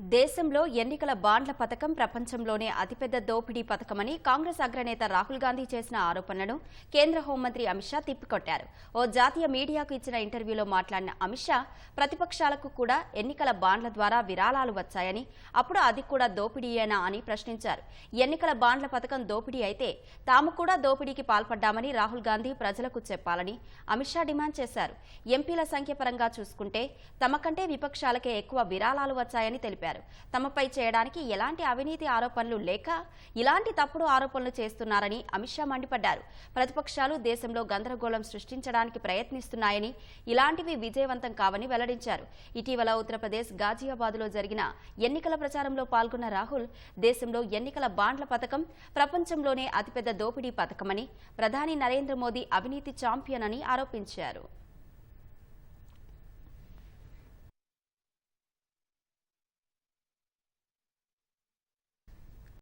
దేశంలో ఎన్నికల బాండ్ల పథకం ప్రపంచంలోనే అతిపెద్ద దోపిడీ పథకమని కాంగ్రెస్ అగ్రనేత రాహుల్ గాంధీ చేసిన ఆరోపణలను కేంద్ర హోంమంత్రి అమిత్ షా తిప్పికొట్టారు. ఓ జాతీయ మీడియాకు ఇచ్చిన ఇంటర్వ్యూలో మాట్లాడిన అమిత్ షా ప్రతిపక్షాలకు కూడా ఎన్నికల బాండ్ల ద్వారా విరాళాలు వచ్చాయని అప్పుడు అది కూడా దోపిడీయేనా అని ప్రశ్నించారు. ఎన్నికల బాండ్ల పథకం దోపిడీ అయితే తాము కూడా దోపిడీకి పాల్పడ్డామని రాహుల్ గాంధీ ప్రజలకు చెప్పాలని అమిత్ షా డిమాండ్ చేశారు. ఎంపీల సంఖ్య పరంగా చూసుకుంటే తమ కంటే విపక్షాలకే ఎక్కువ విరాళాలు వచ్చాయని తెలిపారు. తమపై చేయడానికి ఎలాంటి అవినీతి ఆరోపణలు లేక ఇలాంటి తప్పుడు ఆరోపణలు చేస్తున్నారని అమిత్ షా మండిపడ్డారు. ప్రతిపక్షాలు దేశంలో గందరగోళం సృష్టించడానికి ప్రయత్నిస్తున్నాయని ఇలాంటివి విజయవంతం కావని వెల్లడించారు. ఇటీవల ఉత్తరప్రదేశ్ గాజియాబాద్లో జరిగిన ఎన్నికల ప్రచారంలో పాల్గొన్న రాహుల్ దేశంలో ఎన్నికల బాండ్ల పథకం ప్రపంచంలోనే అతిపెద్ద దోపిడీ పథకమని ప్రధాని నరేంద్ర మోదీ అవినీతి ఛాంపియన్ అని ఆరోపించారు.